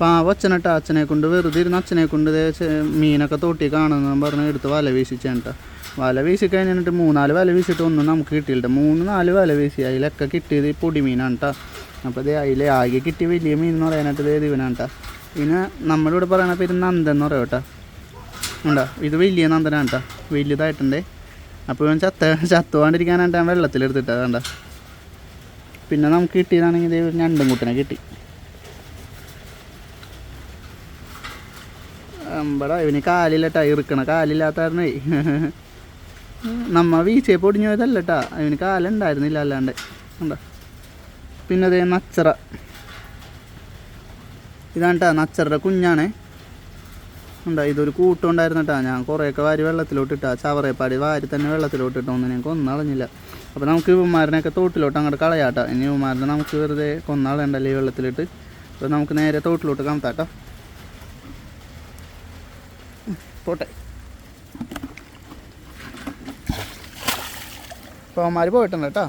പാവ അച്ഛനട്ട അച്ഛനെ കൊണ്ട് വെറുതെ ഇരുന്ന് അച്ഛനെ കൊണ്ട് മീനൊക്കെ തോട്ടി കാണുന്നു പറഞ്ഞ് എടുത്ത് വല വീശിച്ചേട്ട വല വീശി കഴിഞ്ഞിട്ട് മൂന്നാൽ വല വീശിട്ട് ഒന്നും നമുക്ക് കിട്ടിയില്ല മൂന്ന് നാല് വല വീശി അതിലൊക്കെ കിട്ടിയത് ഈ പൊടി മീനാണ് കേട്ടോ അപ്പോൾ ഇത് അതിൽ ആകെ കിട്ടിയ വലിയ മീൻ എന്ന് പറയാനായിട്ട് ഇത് ഇവനാണ് കേട്ടോ പിന്നെ നമ്മളിവിടെ പറയണ പേര് നന്ദൻ എന്ന് പറയാം കേട്ടോ ഉണ്ടോ? ഇത് വലിയ നന്ദനാണ് കേട്ടോ വലിയതായിട്ടുണ്ടേ അപ്പോൾ ഇവൻ ചത്ത ചത്തുവാണ്ടിരിക്കാനായിട്ട് ഞാൻ വെള്ളത്തിലെടുത്തിട്ടാ കണ്ട. പിന്നെ നമുക്ക് കിട്ടിയതാണെങ്കിൽ ഇത് രണ്ടും കുട്ടനെ കിട്ടി. അമ്പടാ ഇവന് കാലില്ലട്ടാ ഇറുക്കണ കാലില്ലാത്തായിരുന്നേ നമ്മ വീച്ചയെ പൊടിഞ്ഞു പോയതല്ല കേട്ടാ അവന് കാലുണ്ടായിരുന്നില്ല അല്ലാണ്ട്. ഉണ്ടോ പിന്നെ അതേ നച്ചറ. ഇതാണ് കേട്ടാ നച്ചറുടെ കുഞ്ഞാണ്. ഉണ്ടോ ഇതൊരു കൂട്ടുണ്ടായിരുന്നു കേട്ടോ ഞാൻ കുറേയൊക്കെ വാരി വെള്ളത്തിലോട്ട് ഇട്ടാ ചവറേപ്പാടി വാരി തന്നെ വെള്ളത്തിലോട്ട് ഇട്ടോ ഒന്നും ഞാൻ കൊന്നളഞ്ഞില്ല. അപ്പോൾ നമുക്ക് ഇവന്മാരനെയൊക്കെ തോട്ടിലോട്ട് അങ്ങോട്ട് കളയാട്ടോ. ഇനി ഇവന്മാരനെ നമുക്ക് വെറുതെ കൊന്നാളണ്ടല്ലേ ഈ വെള്ളത്തിലിട്ട്? അപ്പോൾ നമുക്ക് നേരെ തോട്ടിലോട്ട് കമത്താട്ടോ പോട്ടെ. അപ്പോൾ അവന്മാർ പോയിട്ടുണ്ട് കേട്ടോ.